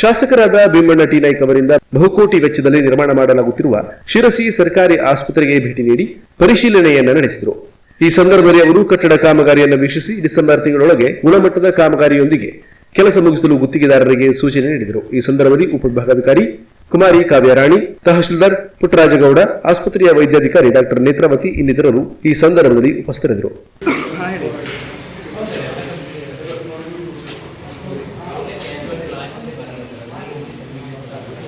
ಶಾಸಕರಾದ ಭೀಮಣ್ಣ ಟಿ ನಾಯ್ಕ್ ಅವರಿಂದ ಬಹುಕೋಟಿ ವೆಚ್ಚದಲ್ಲಿ ನಿರ್ಮಾಣ ಮಾಡಲಾಗುತ್ತಿರುವ ಶಿರಸಿ ಸರ್ಕಾರಿ ಆಸ್ಪತ್ರೆಗೆ ಭೇಟಿ ನೀಡಿ ಪರಿಶೀಲನೆಯನ್ನು ನಡೆಸಿದರು. ಈ ಸಂದರ್ಭದಲ್ಲಿ ಅವರು ಕಟ್ಟಡ ಕಾಮಗಾರಿಯನ್ನು ವೀಕ್ಷಿಸಿ ಡಿಸೆಂಬರ್ ತಿಂಗಳೊಳಗೆ ಗುಣಮಟ್ಟದ ಕಾಮಗಾರಿಯೊಂದಿಗೆ ಕೆಲಸ ಮುಗಿಸಲು ಗುತ್ತಿಗೆದಾರರಿಗೆ ಸೂಚನೆ ನೀಡಿದರು. ಈ ಸಂದರ್ಭದಲ್ಲಿ ಉಪವಿಭಾಗಾಧಿಕಾರಿ ಕುಮಾರಿ ಕಾವ್ಯರಾಣಿ, ತಹಶೀಲ್ದಾರ್ ಪುಟ್ಟರಾಜಗೌಡ, ಆಸ್ಪತ್ರೆಯ ವೈದ್ಯಾಧಿಕಾರಿ ಡಾಕ್ಟರ್ ನೇತ್ರಾವತಿ ಇನ್ನಿತರರು ಈ ಸಂದರ್ಭದಲ್ಲಿ ಉಪಸ್ಥಿತರಿದ್ದರು.